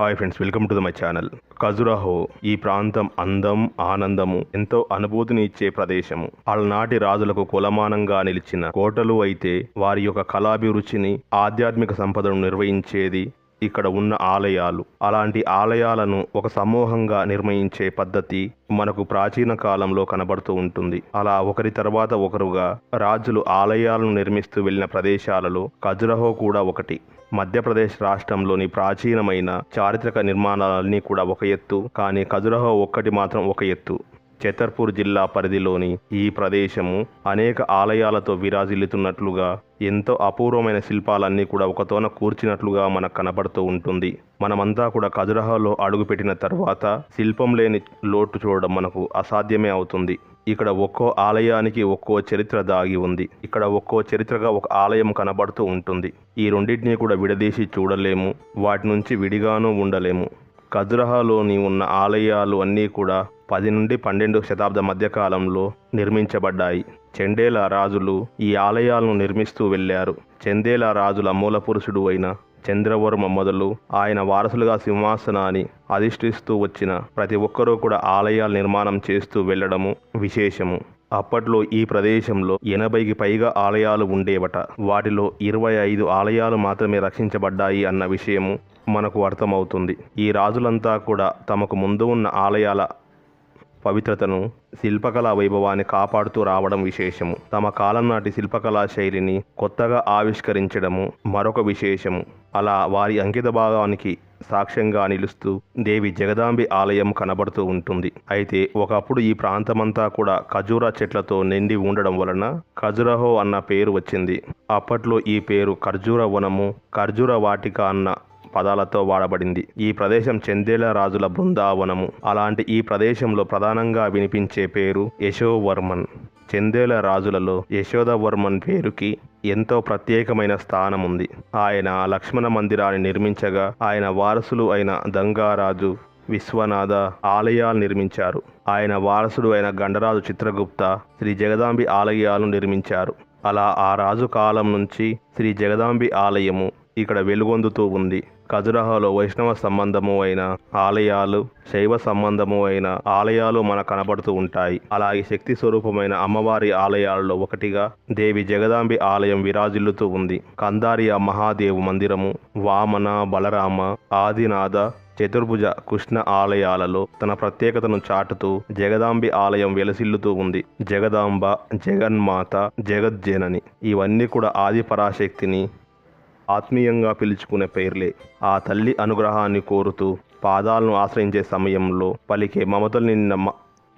Hi friends welcome to the my channel Khajuraho ఈ ప్రాంతం అందం ఆనందము ఎంతో అనుభూతిని ఇచ్చే ప్రదేశము. అలనాటి రాజులకు కులమానంగా నిలిచిన కోటలు అయితే వారి యొక్క కళాభిరుచిని ఆధ్యాత్మిక సంపదను నిర్వహించేది ఇక్కడ ఉన్న ఆలయాలు. అలాంటి ఆలయాలను ఒక సమూహంగా నిర్మించే పద్ధతి మనకు ప్రాచీన కాలంలో కనబడుతూ ఉంటుంది. అలా ఒకరి తర్వాత ఒకరుగా రాజులు ఆలయాలను నిర్మిస్తూ వెళ్ళిన ప్రదేశాలలో ఖజురహో కూడా ఒకటి. మధ్యప్రదేశ్ రాష్ట్రంలోని ప్రాచీనమైన చారిత్రక నిర్మాణాలన్నీ కూడా ఒక ఎత్తు కానీ ఖజురహో ఒక్కటి మాత్రం ఒక ఎత్తు. చతర్పూర్ జిల్లా పరిధిలోని ఈ ప్రదేశము అనేక ఆలయాలతో విరాజిల్లుతున్నట్లుగా ఎంతో అపూర్వమైన శిల్పాలన్నీ కూడా ఒకతోన కూర్చినట్లుగా మనకు కనబడుతూ ఉంటుంది. మనమంతా కూడా ఖజురహోలో అడుగుపెట్టిన తర్వాత శిల్పం లేని లోటు చూడడం మనకు అసాధ్యమే అవుతుంది. ఇక్కడ ఒక్కో ఆలయానికి ఒక్కో చరిత్ర దాగి ఉంది. ఇక్కడ ఒక్కో చరిత్రగా ఒక ఆలయం కనబడుతూ ఉంటుంది. ఈ రెండింటినీ కూడా విడదీసి చూడలేము. వాటి నుంచి విడిగాను ఉండలేము. ఖజురహాలోని ఉన్న ఆలయాలు అన్నీ కూడా పది నుండి పన్నెండు శతాబ్ద మధ్యకాలంలో నిర్మించబడ్డాయి. చెండేల రాజులు ఈ ఆలయాలను నిర్మిస్తూ వెళ్ళారు. చెందేల రాజుల మూలపురుషుడు అయిన చంద్రవర్మ మొదలు ఆయన వారసులుగా సింహాసనాన్ని అధిష్ఠిస్తూ వచ్చిన ప్రతి ఒక్కరూ కూడా ఆలయాల నిర్మాణం చేస్తూ వెళ్ళడము విశేషము. అప్పట్లో ఈ ప్రదేశంలో ఎనభైకి పైగా ఆలయాలు ఉండేవట. వాటిలో ఇరవై ఐదు ఆలయాలు మాత్రమే రక్షించబడ్డాయి అన్న విషయము మనకు అర్థమవుతుంది. ఈ రాజులంతా కూడా తమకు ముందు ఉన్న ఆలయాల పవిత్రతను శిల్పకళా వైభవాన్ని కాపాడుతూ రావడం విశేషము. తమ కాలం నాటి శిల్పకళా శైలిని కొత్తగా ఆవిష్కరించడము మరొక విశేషము. అలా వారి అంకిత భాగానికి సాక్ష్యంగా నిలుస్తూ దేవి జగదాంబి ఆలయం కనబడుతూ ఉంటుంది. అయితే ఒకప్పుడు ఈ ప్రాంతమంతా కూడా ఖజూరా చెట్లతో నిండి ఉండడం వలన ఖజురహో అన్న పేరు వచ్చింది. అప్పట్లో ఈ పేరు ఖర్జూర వనము ఖర్జూర వాటిక అన్న పదాలతో వాడబడింది. ఈ ప్రదేశం చందేల రాజుల బృందావనము. అలాంటి ఈ ప్రదేశంలో ప్రధానంగా వినిపించే పేరు యశోవర్మన్. చందేల రాజులలో యశోదవర్మన్ పేరుకి ఎంతో ప్రత్యేకమైన స్థానం ఉంది ఆయన లక్ష్మణ మందిరాన్ని నిర్మించగా ఆయన వారసులు అయిన దంగారాజు విశ్వనాథ ఆలయాలు నిర్మించారు. ఆయన వారసుడు అయిన గండరాజు చిత్రగుప్త శ్రీ జగదాంబి ఆలయాలను నిర్మించారు. అలా ఆ రాజు కాలం నుంచి శ్రీ జగదాంబి ఆలయము ఇక్కడ వెలుగొందుతూ ఉంది. ఖజురహోలో వైష్ణవ సంబంధము అయిన ఆలయాలు శైవ సంబంధము అయిన ఆలయాలు మన కనబడుతూ ఉంటాయి. అలాగే శక్తి స్వరూపమైన అమ్మవారి ఆలయాలలో ఒకటిగా దేవి జగదాంబి ఆలయం విరాజిల్లుతూ ఉంది. కందారియ మహాదేవు మందిరము వామన బలరామ ఆదినాథ చతుర్భుజ కృష్ణ ఆలయాలలో తన ప్రత్యేకతను చాటుతూ జగదాంబి ఆలయం వెలసిల్లుతూ ఉంది. జగదాంబ జగన్మాత జగజ్జనని ఇవన్నీ కూడా ఆది పరాశక్తిని ఆత్మీయంగా పిలుచుకునే పేర్లే. ఆ తల్లి అనుగ్రహాన్ని కోరుతూ పాదాలను ఆశ్రయించే సమయంలో పలికే మమతలు నిన్న మ-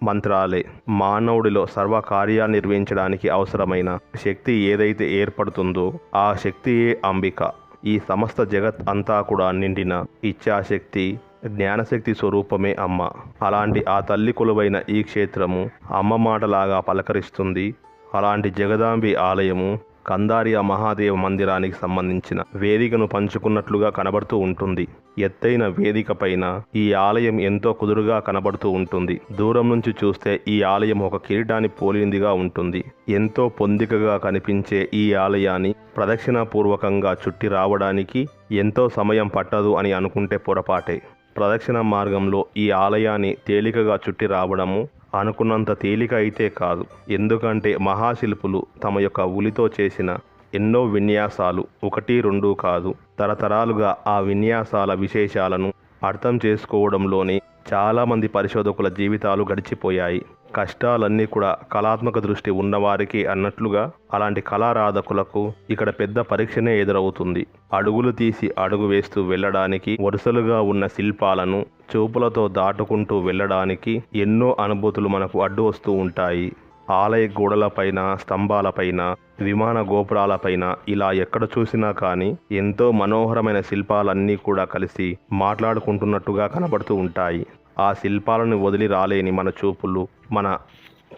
మంత్రాలే. మానవుడిలో సర్వ కార్యాలు నిర్వహించడానికి అవసరమైన శక్తి ఏదైతే ఏర్పడుతుందో ఆ శక్తియే అంబిక. ఈ సమస్త జగత్ అంతా కూడా నిండిన ఇచ్ఛాశక్తి జ్ఞానశక్తి స్వరూపమే అమ్మ. అలాంటి ఆ తల్లి కొలువైన ఈ క్షేత్రము అమ్మ మాటలాగా పలకరిస్తుంది. అలాంటి జగదాంబి ఆలయము కందారియ మహాదేవ మందిరానికి సంబంధించిన వేదికను పంచుకున్నట్లుగా కనబడుతూ ఉంటుంది. ఎత్తైన వేదిక పైన ఈ ఆలయం ఎంతో కుదురుగా కనబడుతూ ఉంటుంది. దూరం నుంచి చూస్తే ఈ ఆలయం ఒక కిరీటాన్ని పోలిందిగా ఉంటుంది. ఎంతో పొందికగా కనిపించే ఈ ఆలయాన్ని ప్రదక్షిణాపూర్వకంగా చుట్టి రావడానికి ఎంతో సమయం పట్టదు అని అనుకుంటే పొరపాటే. ప్రదక్షిణ మార్గంలో ఈ ఆలయాన్ని తేలికగా చుట్టి రావడము అనుకున్నంత తేలిక అయితే కాదు. ఎందుకంటే మహాశిల్పులు తమ యొక్క ఉలితో చేసిన ఎన్నో విన్యాసాలు ఒకటి రెండు కాదు. తరతరాలుగా ఆ విన్యాసాల విశేషాలను అర్థం చేసుకోవడంలోనే చాలామంది పరిశోధకుల జీవితాలు గడిచిపోయాయి. కష్టాలన్నీ కూడా కళాత్మక దృష్టి ఉన్నవారికి అన్నట్లుగా అలాంటి కళారాధకులకు ఇక్కడ పెద్ద పరీక్షనే ఎదురవుతుంది. అడుగులు తీసి అడుగు వేస్తూ వెళ్ళడానికి వరుసలుగా ఉన్న శిల్పాలను చూపులతో దాటుకుంటూ వెళ్ళడానికి ఎన్నో అనుభూతులు మనకు అడ్డు వస్తూ ఉంటాయి. ఆలయ గోడలపైన స్తంభాలపైన విమాన గోపురాలపైన ఇలా ఎక్కడ చూసినా కానీ ఎంతో మనోహరమైన శిల్పాలన్నీ కూడా కలిసి మాట్లాడుకుంటున్నట్టుగా కనబడుతూ ఉంటాయి. ఆ శిల్పాలను వదిలి రాలేని మన చూపులు మన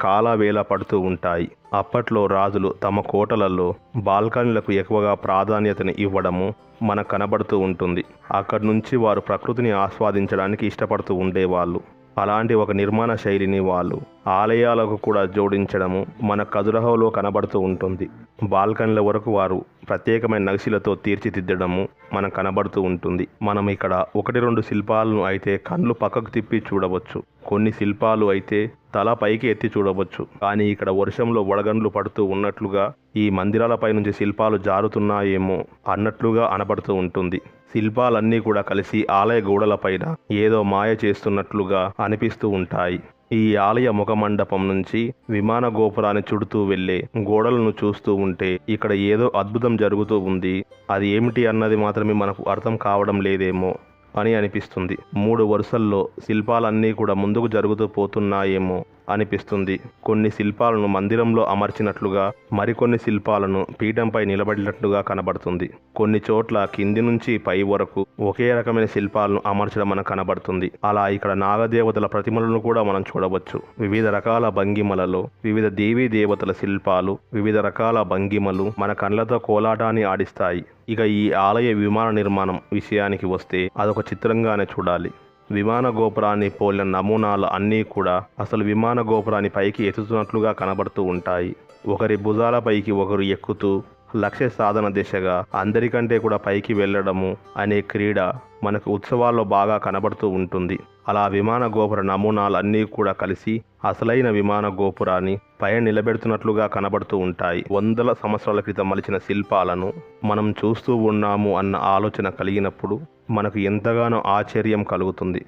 కాలవేళ పడుతూ ఉంటాయి. అప్పట్లో రాజులు తమ కోటలలో బాల్కనీలకు ఎక్కువగా ప్రాధాన్యతని ఇవ్వడము మనకు కనబడుతూ ఉంటుంది. అక్కడి నుంచి వారు ప్రకృతిని ఆస్వాదించడానికి ఇష్టపడుతూ ఉండేవాళ్ళు. అలాంటి ఒక నిర్మాణ శైలిని వాళ్ళు ఆలయాలకు కూడా జోడించడము మన ఖజురహోలో కనబడుతూ ఉంటుంది. బాల్కనీల వరకు వారు ప్రత్యేకమైన నగిశీలతో తీర్చిదిద్దడము మనం కనబడుతూ ఉంటుంది. మనం ఇక్కడ ఒకటి రెండు శిల్పాలను అయితే కళ్ళు పక్కకు తిప్పి చూడవచ్చు. కొన్ని శిల్పాలు అయితే తల పైకి ఎత్తి చూడవచ్చు. కానీ ఇక్కడ వర్షంలో వడగండ్లు పడుతూ ఉన్నట్లుగా ఈ మందిరాలపై నుంచి శిల్పాలు జారుతున్నాయేమో అన్నట్లుగా అనబడుతూ ఉంటుంది. శిల్పాలన్నీ కూడా కలిసి ఆలయ గోడలపైన ఏదో మాయ చేస్తున్నట్లుగా అనిపిస్తూ ఉంటాయి. ఈ ఆలయ ముఖమండపం నుంచి విమాన గోపురాన్ని చుడుతూ వెళ్ళే గోడలను చూస్తూ ఉంటే ఇక్కడ ఏదో అద్భుతం జరుగుతూ ఉంది. అది ఏమిటి అన్నది మాత్రమే మనకు అర్థం కావడం లేదేమో అని అనిపిస్తుంది. మూడు వరుసల్లో శిల్పాలన్నీ కూడా ముందుకు జరుగుతూ పోతున్నాయేమో అనిపిస్తుంది. కొన్ని శిల్పాలను మందిరంలో అమర్చినట్లుగా మరికొన్ని శిల్పాలను పీఠంపై నిలబడినట్లుగా కనబడుతుంది. కొన్ని చోట్ల కింది నుంచి పై వరకు ఒకే రకమైన శిల్పాలను అమర్చడం మనకు కనబడుతుంది. అలా ఇక్కడ నాగదేవతల ప్రతిమలను కూడా మనం చూడవచ్చు. వివిధ రకాల భంగిమలలో వివిధ దేవీ దేవతల శిల్పాలు వివిధ రకాల భంగిమలు మన కళ్ళతో కోలాటాన్ని ఆడిస్తాయి. ఇక ఈ ఆలయ విమాన నిర్మాణం విషయానికి వస్తే అదొక చిత్రంగానే చూడాలి. విమాన గోపురాన్ని పోలిన నమూనాలు అన్నీ కూడా అసలు విమాన గోపురాన్ని పైకి ఎత్తుతున్నట్లుగా కనబడుతూ ఉంటాయి. ఒకరి భుజాలపైకి ఒకరు ఎక్కుతూ లక్ష్య సాధన దిశగా అందరికంటే కూడా పైకి వెళ్ళడము అనే క్రీడ మనకు ఉత్సవాల్లో బాగా కనబడుతూ ఉంటుంది. అలా విమాన గోపుర నమూనాలు అన్నీ కూడా కలిసి అసలైన విమాన గోపురాన్ని పైన నిలబెడుతున్నట్లుగా కనబడుతూ ఉంటాయి. వందల సంవత్సరాల క్రితం మలిచిన శిల్పాలను మనం చూస్తూ ఉన్నాము అన్న ఆలోచన కలిగినప్పుడు మనకు ఎంతగానో ఆశ్చర్యం కలుగుతుంది.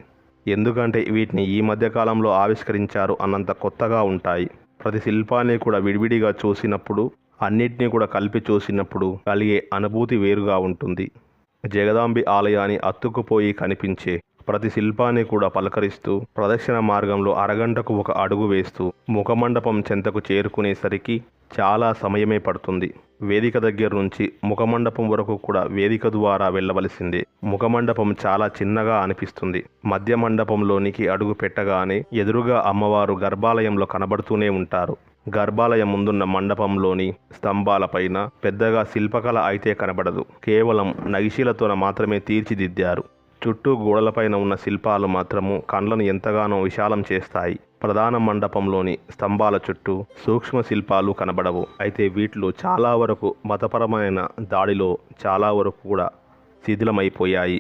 ఎందుకంటే వీటిని ఈ మధ్యకాలంలో ఆవిష్కరించారు అన్నంత కొత్తగా ఉంటాయి. ప్రతి శిల్పాన్ని కూడా విడివిడిగా చూసినప్పుడు అన్నిటినీ కూడా కలిపి చూసినప్పుడు కలిగే అనుభూతి వేరుగా ఉంటుంది. జగదాంబి ఆలయాన్ని అత్తుకుపోయి కనిపించే ప్రతి శిల్పాన్ని కూడా పలకరిస్తూ ప్రదక్షిణ మార్గంలో అరగంటకు ఒక అడుగు వేస్తూ ముఖమండపం చెంతకు చేరుకునేసరికి చాలా సమయమే పడుతుంది. వేదిక దగ్గర నుంచి ముఖమండపం వరకు కూడా వేదిక ద్వారా వెళ్ళవలసిందే. ముఖమండపం చాలా చిన్నగా అనిపిస్తుంది. మధ్య మండపంలోనికి అడుగు పెట్టగానే ఎదురుగా అమ్మవారు గర్భాలయంలో కనబడుతూనే ఉంటారు. గర్భాలయం ముందున్న మండపంలోని స్తంభాలపైన పెద్దగా శిల్పకళ అయితే కనబడదు. కేవలం నగిశీలతోన మాత్రమే తీర్చిదిద్దారు. చుట్టూ గోడలపైన ఉన్న శిల్పాలు మాత్రము కండ్లను ఎంతగానో విశాలం చేస్తాయి. ప్రధాన మండపంలోని స్తంభాల చుట్టూ సూక్ష్మ శిల్పాలు కనబడవు. అయితే వీటిలో చాలా వరకు మతపరమైన దాడిలో చాలా వరకు కూడా శిథిలమైపోయాయి.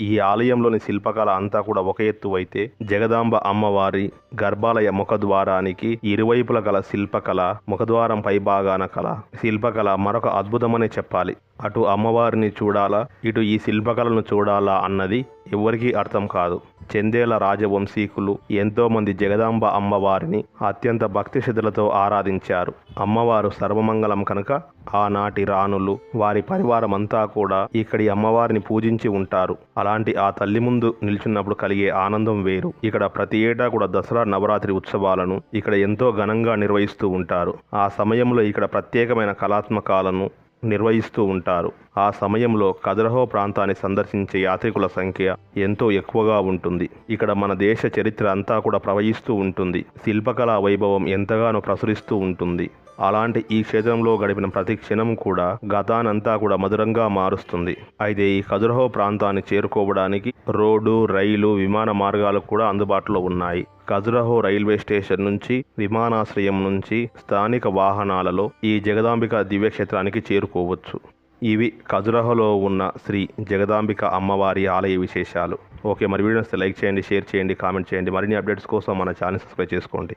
ఈ ఆలయంలోని శిల్పకళ అంతా కూడా ఒక ఎత్తు అయితే జగదాంబ అమ్మవారి గర్భాలయ ముఖద్వారానికి ఇరువైపుల గల శిల్పకళ ముఖద్వారం పై భాగాన కళ శిల్పకళ మరొక అద్భుతమనే చెప్పాలి. అటు అమ్మవారిని చూడాలా ఇటు ఈ శిల్పకళను చూడాలా అన్నది ఎవరికీ అర్థం కాదు. చందేల రాజవంశీకులు ఎంతోమంది జగదాంబ అమ్మవారిని అత్యంత భక్తి శ్రద్ధలతో ఆరాధించారు. అమ్మవారు సర్వమంగళం కనుక ఆనాటి రాణులు వారి పరివారం అంతా కూడా ఇక్కడి అమ్మవారిని పూజించి ఉంటారు. అలాంటి ఆ తల్లి ముందు నిల్చున్నప్పుడు కలిగే ఆనందం వేరు. ఇక్కడ ప్రతి ఏటా కూడా దసరా నవరాత్రి ఉత్సవాలను ఇక్కడ ఎంతో ఘనంగా నిర్వహిస్తూ ఉంటారు. ఆ సమయంలో ఇక్కడ ప్రత్యేకమైన కళాత్మకాలను నిర్వహిస్తూ ఉంటారు. ఆ సమయంలో కదరహో ప్రాంతాన్ని సందర్శించే యాత్రికుల సంఖ్య ఎంతో ఎక్కువగా ఉంటుంది. ఇక్కడ మన దేశ చరిత్ర అంతా కూడా ప్రవహిస్తూ ఉంటుంది. శిల్పకళా వైభవం ఎంతగానో ప్రసరిస్తూ ఉంటుంది. అలాంటి ఈ క్షేత్రంలో గడిపిన ప్రతి క్షణం కూడా గతానంతా కూడా మధురంగా మారుస్తుంది. అయితే ఈ ఖజురహో ప్రాంతాన్ని చేరుకోవడానికి రోడ్డు రైలు విమాన మార్గాలు కూడా అందుబాటులో ఉన్నాయి. ఖజురహో రైల్వే స్టేషన్ నుంచి విమానాశ్రయం నుంచి స్థానిక వాహనాలలో ఈ జగదాంబిక దివ్యక్షేత్రానికి చేరుకోవచ్చు. ఇవి ఖజురహోలో ఉన్న శ్రీ జగదాంబిక అమ్మవారి ఆలయ విశేషాలు. ఓకే మరి వీడియోస్ లైక్ చేయండి షేర్ చేయండి కామెంట్ చేయండి. మరిన్ని అప్డేట్స్ కోసం మన ఛానల్ సబ్స్క్రైబ్ చేసుకోండి.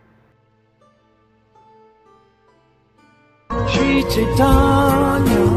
一直到。